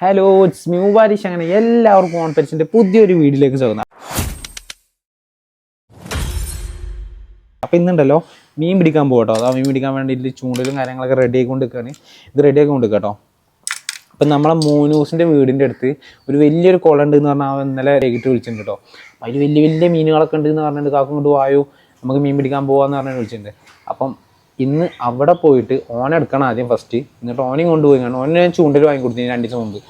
Hello it's mu വാരിഷ് അങ്ങനെ എല്ലാവർക്കും കോൺഫറൻസിന്റെ പുതിയൊരു വീഡിയോയിലേക്ക് സ്വാഗതം. അപ്പൊ ഇന്നുണ്ടല്ലോ മീൻ പിടിക്കാൻ പോകട്ടോ. അതാ മീൻ പിടിക്കാൻ വേണ്ടിയിട്ട് ചൂണ്ടലും കാര്യങ്ങളൊക്കെ റെഡി ആയിക്കൊണ്ട് നിൽക്കുകയാണ് ഇത് റെഡി ആയിക്കൊണ്ട് കേട്ടോ. അപ്പം നമ്മളെ മോനൂസിന്റെ വീടിന്റെ അടുത്ത് ഒരു വലിയൊരു കുളം ഉണ്ട് എന്ന് പറഞ്ഞാൽ ഇന്നലെ വൈകിട്ട് വിളിച്ചിട്ടുണ്ട് കേട്ടോ. അതിൽ വലിയ വലിയ മീനുകളൊക്കെ ഉണ്ട് എന്ന് പറഞ്ഞിട്ട് കാക്കും കൊണ്ട് വായു നമുക്ക് മീൻ പിടിക്കാൻ പോകാമെന്ന് പറഞ്ഞിട്ട് വിളിച്ചിട്ടുണ്ട്. അപ്പം ഇന്ന് അവിടെ പോയിട്ട് ഓനെ എടുക്കണം ആദ്യം ഫസ്റ്റ് എന്നിട്ട് ഓനെയും കൊണ്ടുപോയി. കാരണം ഓനെ ഞാൻ ചൂണ്ടൽ വാങ്ങി കൊടുത്തു രണ്ട് ദിവസം മുമ്പ്.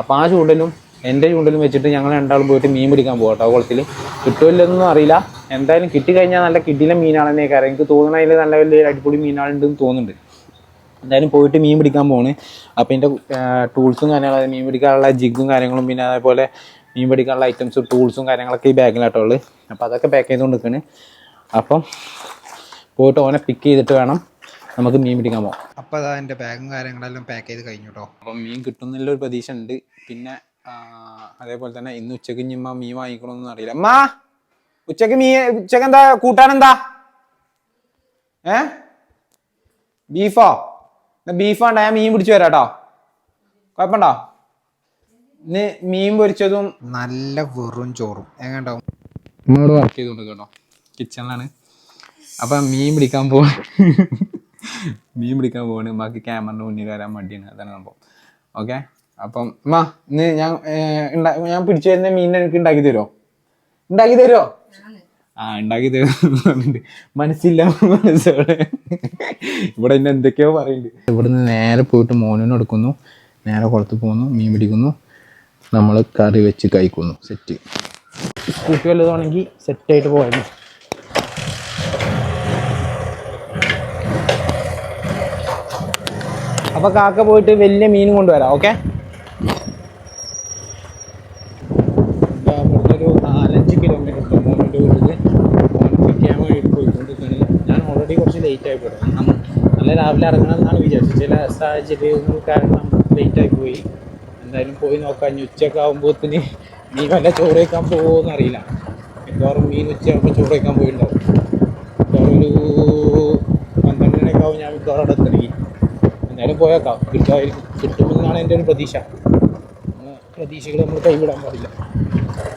അപ്പോൾ ആ ചൂണ്ടലും എന്റെ ചൂണ്ടലും വെച്ചിട്ട് ഞങ്ങൾ രണ്ടാളും പോയിട്ട് മീൻ പിടിക്കാൻ പോകാം കേട്ടോ കുളത്തിൽ കിട്ടുമില്ലെന്നൊന്നും അറിയില്ല. എന്തായാലും കിട്ടിക്കഴിഞ്ഞാൽ നല്ല കിട്ടിയില്ല മീനാണെന്നേ കാര്യം എനിക്ക് തോന്നുന്ന അതിൽ നല്ല വലിയ അടിപൊളി മീനാളുണ്ടെന്ന് തോന്നുന്നുണ്ട്. എന്തായാലും പോയിട്ട് മീൻ പിടിക്കാൻ പോണ്. അപ്പോൾ എന്റെ ടൂൾസും കാര്യങ്ങളും മീൻ പിടിക്കാനുള്ള ജിഗും കാര്യങ്ങളും പിന്നെ അതേപോലെ മീൻ പിടിക്കാനുള്ള ഐറ്റംസും ടൂൾസും കാര്യങ്ങളൊക്കെ ഈ ബാഗിലാട്ടോ ഉള്ളത് അപ്പോൾ അതൊക്കെ പാക്ക് ചെയ്തുകൊണ്ട് നിൽക്കുകയാണ് അപ്പം പോയിട്ട് ഓനെ പിക്ക് ചെയ്തിട്ട് വേണം നമുക്ക് മീൻ പിടിക്കാൻ പോകാം അപ്പോൾ അതാ എന്റെ ബാഗും കാര്യങ്ങളെല്ലാം പാക്ക് ചെയ്ത് കഴിഞ്ഞു കേട്ടോ അപ്പം മീൻ കിട്ടുന്നില്ല ഒരു പ്രതീക്ഷ ഉണ്ട് പിന്നെ അതേപോലെ തന്നെ ഇന്ന് ഉച്ചയ്ക്ക് ഇഞ്ഞുമ്മ മീൻ വാങ്ങിക്കണമെന്നൊന്നും അറിയില്ല. അമ്മാ ഉച്ചയ്ക്ക് മീൻ ഉച്ചയ്ക്ക് എന്താ കൂട്ടാൻ എന്താ? ഏ? ബീഫോ? ബീഫാണ്ട ഞാൻ മീൻ പിടിച്ചു വരാം കേട്ടോ കുഴപ്പമുണ്ടോ ഇന്ന് മീൻ പൊരിച്ചതും നല്ല വെറും ചോറും. എങ്ങനെ ഉണ്ടാവും വർക്ക് ചെയ്തുകൊണ്ട് കേട്ടോ കിച്ചണിലാണ് അപ്പം മീൻ പിടിക്കാൻ പോ മീൻ പിടിക്കാൻ പോവാണ്. ബാക്കി ക്യാമറിന്റെ മുന്നിൽ വരാൻ മടിയാണ്. അതാണ് സംഭവം. ഓക്കെ അപ്പം അമ്മ ഇന്ന് ഞാൻ ഞാൻ പിടിച്ചു വരുന്ന മീൻ എനിക്ക് ഉണ്ടാക്കി തരുമോ ഉണ്ടാക്കി തരുമോ ആ ഉണ്ടാക്കി തരുന്നുണ്ട് മനസ്സില്ല മനസ്സോടെ. ഇവിടെ എന്നെ എന്തൊക്കെയോ പറയുന്നുണ്ട് ഇവിടുന്ന് നേരെ പോയിട്ട് മോനും എടുക്കുന്നു. നേരെ കുളത്ത് പോകുന്നു മീൻ പിടിക്കുന്നു. നമ്മൾ കറി വെച്ച് കഴിക്കുന്നു. സെറ്റ് കൂട്ടി വല്ലതാണെങ്കിൽ സെറ്റായിട്ട് പോയിരുന്നു അപ്പൊ കാക്ക പോയിട്ട് വലിയ മീൻ കൊണ്ടുവരാം ഓക്കെ? നാലഞ്ച് കിലോമീറ്റർ ഞാൻ ഓൾറെഡി കുറച്ച് ആയി രാവിലെ ഇറങ്ങണമെന്നാണ് വിചാരിച്ചത്. ചില സാഹചര്യങ്ങൾ കാരണം ലേറ്റ് ആയി പോയി. എന്തായാലും പോയി നോക്കാം. ഉച്ചയൊക്കെ ആകുമ്പോഴത്തേന് മീൻ വല്ല ചോറ് വയ്ക്കാൻ അറിയില്ല. മിക്കവാറും മീൻ ഉച്ചയാകുമ്പോൾ ചോറ് വയ്ക്കാൻ പോയിട്ടുണ്ടാവും. ഒരു പന്ത്രണ്ടിനൊക്കെ ആവും ഞാൻ മിക്കവാറും അവിടെ എന്തായാലും പോയേക്കാം കിട്ടുമായിരിക്കും. കിട്ടുമെന്നാണ് എന്റെ ഒരു പ്രതീക്ഷ. പ്രതീക്ഷകൾ നമ്മൾ കൈവിടാൻ പാടില്ല.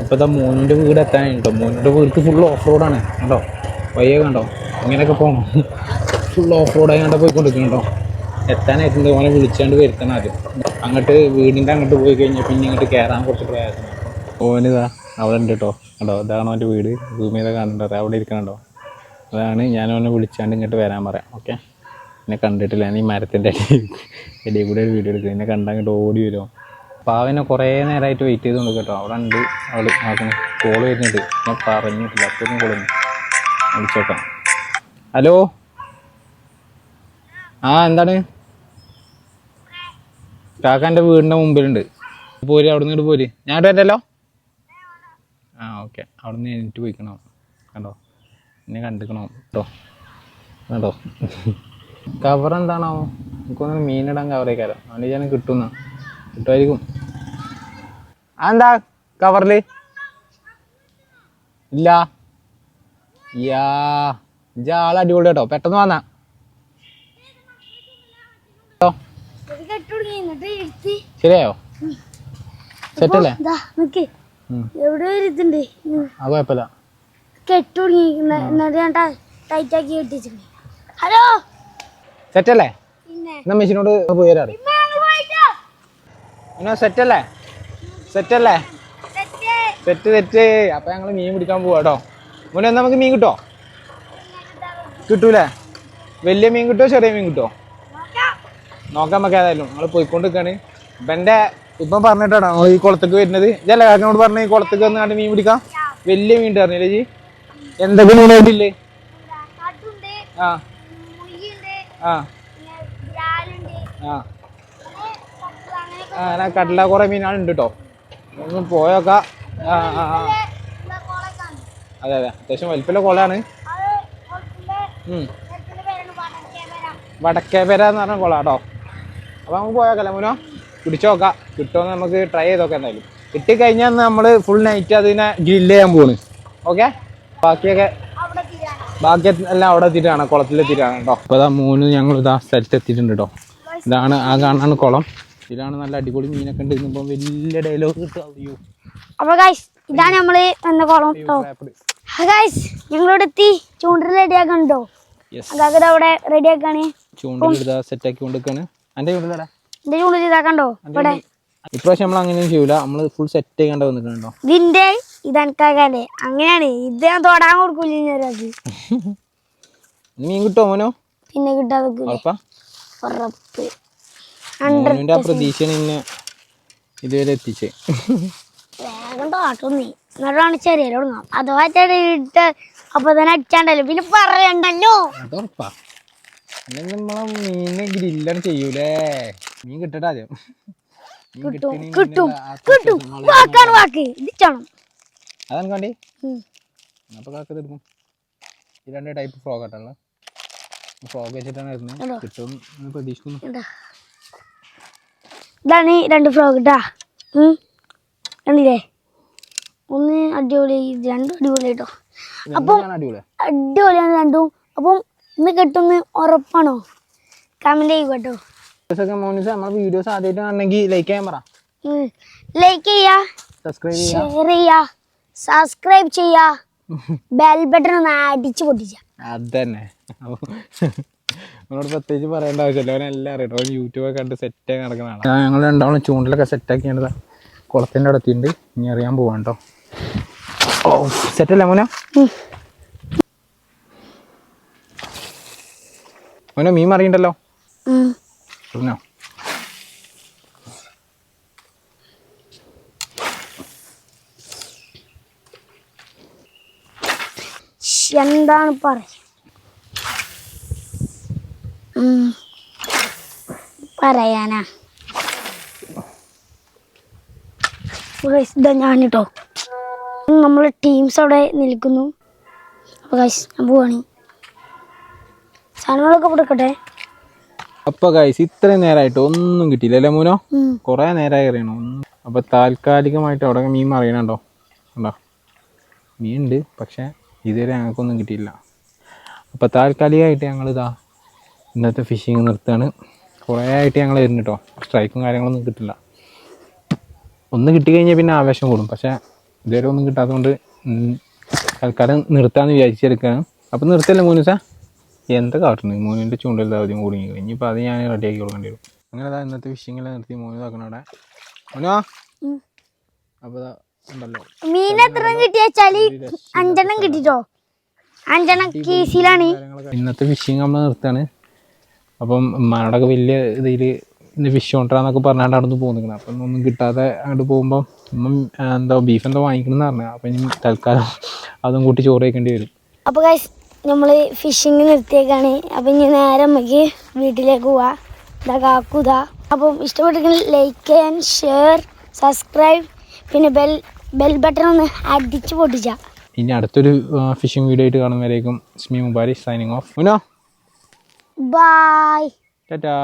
അപ്പോൾ ഇതാ മോനിന്റെ വീട് എത്താനുണ്ടോ മോനിന്റെ വീട്ടിൽ ഫുൾ ഓഫ് റോഡാണ് കേട്ടോ വയ്യ കണ്ടോ? ഇങ്ങനെയൊക്കെ പോകണം ഫുൾ ഓഫ് റോഡായി കണ്ട പോയിക്കൊണ്ടിരിക്കണോ എത്താനായിട്ടുണ്ട്. ഓനെ വിളിച്ചാണ്ട് വരുത്തണം ആദ്യം. അങ്ങോട്ട് വീടിന്റെ അങ്ങോട്ട് പോയി കഴിഞ്ഞാൽ പിന്നെ ഇങ്ങോട്ട് കയറാൻ കുറച്ച് പ്രയാസമാണ് ഓനിതാ അവിടെ ഉണ്ട് കേട്ടോ കണ്ടോ? ഇതാണ് അവന്റെ വീട്. ഭൂമിയിലെ കാണുന്നുണ്ടോ അവിടെ ഇരിക്കണുണ്ടോ? അതാണ് ഞാൻ വിളിച്ചാണ്ട് ഇങ്ങോട്ട് വരാൻ പറയാം. ഓക്കെ? എന്നെ കണ്ടിട്ടില്ല. ഞാൻ ഈ മരത്തിന്റെ ഇടയിൽ കൂടെ ഒരു വീഡിയോ എടുക്കുക എന്നെ കണ്ടാൽ അങ്ങോട്ട് ഓടി വരുമോ പാവനെ കുറേ നേരമായിട്ട് വെയിറ്റ് ചെയ്തുകൊണ്ട് കേട്ടോ. അവിടെ ഉണ്ട് അവൾ നോക്കണം കോൾ വരുന്നുണ്ട്. ഞാൻ പറഞ്ഞിട്ടില്ല. അപ്പോഴും കോളുന്നു വിളിച്ചോക്കാം. ഹലോ? ആ എന്താണ്? കാക്കാന്റെ വീടിന്റെ മുമ്പിലുണ്ട്. പോര് അവിടെ നിന്ന് പോര്. ഞാൻ ഇവിടെ വരല്ലോ ആ ഓക്കെ. അവിടെ നിന്ന് എനിക്ക് പോയിക്കണോ? കണ്ടോ? എന്നെ കണ്ടിക്കണോ? കേട്ടോ കേട്ടോ കവർ എന്താണോ? എനിക്കൊന്ന് മീനിടാൻ കവറേക്കാരോ അവന്റെ ഞാൻ കിട്ടുന്ന. കിട്ടുമായിരിക്കും. എന്താ കവറിൽ ഇല്ല. യാ. ആൾ അടിപൊളി കേട്ടോ. പെട്ടെന്ന് വന്നാ. ശരിയോ ശരിയായോ? സെറ്റല്ലേ? എവിടെ ഇതുണ്ട്. ആ കുഴപ്പമില്ല. കെട്ടുടങ്ങി എന്നിട്ട് ഞാൻ ടൈറ്റ് കെട്ടിച്ചിട്ടുണ്ട് ഹലോ? സെറ്റല്ലേ? എന്നാ മെഷീനോട് പോയി പോയിട്ടോ? എന്നാ സെറ്റല്ലേ? സെറ്റല്ലേ. സെറ്റ് സെറ്റ് അപ്പൊ ഞങ്ങൾ മീൻ പിടിക്കാൻ പോവാ കേട്ടോ മുന്നേ നമുക്ക് മീൻ കിട്ടോ? കിട്ടൂലേ? വലിയ മീൻ കിട്ടോ ചെറിയ മീൻ കിട്ടോ? നോക്കാം. നോക്കാൻ നമുക്ക് ഏതായാലും. നമ്മൾ പോയിക്കൊണ്ടിരിക്കാണ്. ഇവന്റെ ഇപ്പം പറഞ്ഞിട്ടാണ് നമ്മൾ ഈ കുളത്തേക്ക് വരുന്നത്. ഇതല്ല കാക്കനോട് പറഞ്ഞ ഈ കുളത്തേക്ക് വന്ന് കണ്ട് മീൻ പിടിക്കാം? വലിയ മീൻ പറഞ്ഞില്ലേ ജി എന്തൊക്കെ മീനായിട്ടില്ലേ ആ. ആ പിന്നെ ബ്രാലുണ്ട് ആ പിന്നെ കപ്പ അങ്ങനെയൊക്കെ ആ അങ്ങനെ കടല കുറേ മീനാളുണ്ട് കേട്ടോ ഒന്ന് പോയൊക്കെ. അതെ അതെ. അത്യാവശ്യം വലിപ്പമുള്ള കുളമാണ്. വടക്കേപേര എന്ന് പറഞ്ഞ കുളം കേട്ടോ അപ്പോൾ നമുക്ക് പോയാക്കല്ലേ മുനോ? പിടിച്ചു നോക്കാം. കിട്ടുമെന്ന് നമുക്ക് ട്രൈ ചെയ്ത് നോക്കാം എന്തായാലും. കിട്ടിക്കഴിഞ്ഞാൽ നമ്മൾ ഫുൾ നൈറ്റ് അതിനെ ഗ്രില്ല് ചെയ്യാൻ പോണ്. ഓക്കെ ബാക്കിയൊക്കെ ബാക്കി എല്ലാം അവിടെ എത്തിയിട്ടാണ് കുളത്തിലെത്തിയിട്ടാണ് കേട്ടോ അപ്പോൾ മൂന്ന് ഞങ്ങൾ ഇതാ സ്ഥലത്ത് എത്തിയിട്ടുണ്ട് കേട്ടോ ഇതാണ് ആ കാണാണ് കുളം. ഇതാണ് നല്ല അടിപൊളി മീനൊക്കെ ഉണ്ട്. ഇന്നിപ്പം വലിയ ഡയലോഗ് കിട്ടും. അപ്പൊ ഗൈസ് ഇതാണ് നമ്മൾ എന്ന കുളം കേട്ടോ ഗൈസ് ഞങ്ങളോട് എത്തി ചൂണ്ടൽ റെഡി ആക്കണ്ടോ? യെസ് അതായത് അവിടെ റെഡി ആക്കാണ്. ചൂണ്ടലെടുത്താ സെറ്റാക്കി കൊണ്ടിരിക്കാണ്. എന്റെ ചൂണ്ടലടാ എന്റെ ചൂണ്ടൽ ഇതാക്കണ്ടോ ഇവിടെ. ഇപ്രാവശ്യം നമ്മൾ അങ്ങനെയും ചെയ്യൂല. നമ്മൾ ഫുൾ സെറ്റ് ചെയ്യേണ്ട വന്നിട്ടുണ്ടോ? ഇതിന്റെ ഇതനക്കാകല്ലേ അങ്ങനെയാണ്. ഇത് ഞാൻ തൊടാൻ കൊടുക്കൂല മീൻ കിട്ടുമോ മോനോ? പിന്നെ കിട്ടാതെ ഉറപ്പാ. ആ പ്രതീക്ഷയാണ് ഇതുവരെ എത്തിച്ചേ. വേഗം നീ. എന്നിട്ടാണ് ചെറിയ തുടങ്ങാം അഥവാ ചെറിയിട്ട് അപ്പൊ തന്നെ അടിച്ചാണ്ടല്ലോ. പിന്നെ പറയണ്ടല്ലോ. അത് ഉറപ്പാ. അല്ലെങ്കിൽ നമ്മളെ മീനെ ഗ്രില്ലാണ് ചെയ്യൂലേ. മീൻ കിട്ടട്ടെ ആദ്യം. മീൻ കിട്ടും കിട്ടും ആ കിട്ടും. വാക്കാണ് വാക്ക് ഇതിച്ചാണ് അതാണ് കണ്ടി ഉം. അപ്പോൾ കാക്ക തീർക്കും ഈ രണ്ട് ടൈപ്പ് ഫ്രോഗ് ഫ്രോഗ് വെച്ചിട്ടാണ് വരുന്നത്? കിട്ടും പ്രതീക്ഷിക്കുന്നു. ഇതാ. ഇതാണ് ഈ രണ്ട് ഫ്രോഗ് ഇട്ടാ കണ്ടില്ലേ? ഒന്ന് അടിപൊളി രണ്ടും അടിപൊളി കേട്ടോ. അപ്പം അടിപൊളിയാണ് രണ്ടും. അപ്പം ഇന്ന് കിട്ടുന്ന ഉറപ്പാണോ? കമന്റ് മോനിസ് നമ്മളെ വീഡിയോസ് ആദ്യമായിട്ട് കാണണമെങ്കിൽ ലൈക്ക് ചെയ്യാൻ പറ. ലൈക്ക് ചെയ്യാ സബ്സ്ക്രൈബ് ഷെയർ ചെയ്യാ സബ്സ്ക്രൈബ് ചെയ്യാ. ബെൽ ബട്ടൺ ഒന്ന് അടിച്ചു പൊട്ടിച്ച. അതന്നെ. നമ്മളോട് പ്രത്യേകിച്ച് പറയേണ്ട ആവശ്യമില്ല. അവൻ എല്ലാം അറിയട്ടോ അവൻ യൂട്യൂബൊക്കെ കണ്ട് സെറ്റാക്കി നടക്കുന്നതാണ് ഞങ്ങൾ രണ്ടാളും ചൂണ്ടിലൊക്കെ സെറ്റാക്കിയാണ് കുളത്തിന്റെ കുളത്തിന്റെ അടുത്തുണ്ട് ഇനി അറിയാൻ പോവാണ്ടോ കേട്ടോ ഓ സെറ്റല്ലേ മോനോ? മോനോ മീൻ മറിയണ്ടല്ലോ? പറഞ്ഞോ എന്താണ് പറയാ. പറയാനാ? ഇതാ ഞാൻ ഞാനിട്ടോ നമ്മളെ ടീംസ് അവിടെ നിൽക്കുന്നു. അപ്പോൾ ഗൈസ് ഞാൻ പോവാണ്. സാധനങ്ങളൊക്കെ കൊടുക്കട്ടെ അപ്പൊ ഗൈസ് ഇത്രയും നേരമായിട്ട് ഒന്നും കിട്ടിയില്ല അല്ലേ മോനോ. കുറേ നേരമായി അറിയണോ. അപ്പൊ താൽക്കാലികമായിട്ട് അവിടെ മീൻ മറിയണുണ്ടോ? ഉണ്ടോ? മീൻ ഉണ്ട് പക്ഷേ ഇതുവരെ ഞങ്ങൾക്കൊന്നും കിട്ടിയില്ല. അപ്പോൾ താൽക്കാലികമായിട്ട് ഞങ്ങളിതാ ഇന്നത്തെ ഫിഷിങ് നിർത്തുകയാണ്. കുറേ ആയിട്ട് ഞങ്ങൾ വരുന്നു കേട്ടോ സ്ട്രൈക്കും കാര്യങ്ങളൊന്നും കിട്ടില്ല. ഒന്ന് കിട്ടിക്കഴിഞ്ഞാൽ പിന്നെ ആവേശം കൂടും. പക്ഷേ ഇതുവരെ ഒന്നും കിട്ടാത്തതുകൊണ്ട് തൽക്കാലം നിർത്താമെന്ന് വിചാരിച്ചെടുക്കുകയാണ്. അപ്പോൾ നിർത്തല്ലേ മോനുസ? എന്താ കാട്ടുന്നത്? മോനിന്റെ ചൂണ്ടൽ ആദ്യം കുടുങ്ങി ഇനിയിപ്പോൾ അത് ഞാൻ റെഡിയാക്കി കൊടുക്കേണ്ടി വരും. അങ്ങനെ അതാ ഇന്നത്തെ ഫിഷിങ്ങിൽ നിർത്തി മോന്? ഇതാക്കണം അവിടെ മോനോ അപ്പോൾ ഇതാ ഉണ്ടല്ലോ. മീൻ എത്ര കിട്ടിയാച്ചാൽ അഞ്ചെണ്ണം കിട്ടിട്ടോ? അഞ്ചെണ്ണം കീസിലാണ്. ഇന്നത്തെ ഫിഷിങ് നമ്മൾ നിർത്താണ് അപ്പം ഉമ്മാനോടൊക്കെ വലിയ ഇതിൽ ഇന്ന് ഫിഷ് കൊണ്ടുവരാന്നൊക്കെ പറഞ്ഞാണ്ട് അവിടെ നിന്ന് പോകുന്നിരിക്കണം അപ്പം ഒന്നും കിട്ടാതെ അങ്ങോട്ട് പോകുമ്പോൾ ഉമ്മ എന്തോ ബീഫ് എന്തോ വാങ്ങിക്കണം എന്ന് പറഞ്ഞു. അപ്പം ഇനി തൽക്കാലം അതും കൂട്ടി ചോറ് വയ്ക്കേണ്ടി വരും. അപ്പോൾ ഗൈസ് നമ്മൾ ഫിഷിങ് നിർത്തിയേക്കാണ്. അപ്പം ഇനി നേരെ നമുക്ക് വീട്ടിലേക്ക് പോവാ. ഇതാ കാക്കുതാ അപ്പം ഇഷ്ടപ്പെട്ടെങ്കിൽ ലൈക്ക് ചെയ്യാൻ ഷെയർ സബ്സ്ക്രൈബ് പിന്നെ ബെൽ ബെൽ ബട്ടൺ ഒന്ന് അടിച്ച് പൊട്ടിച്ച. ഇനി അടുത്തൊരു ഫിഷിംഗ് വീഡിയോ ആയിട്ട് കാണുന്നവരേക്കും സ്മി മുബാരി signing off bye bye tata.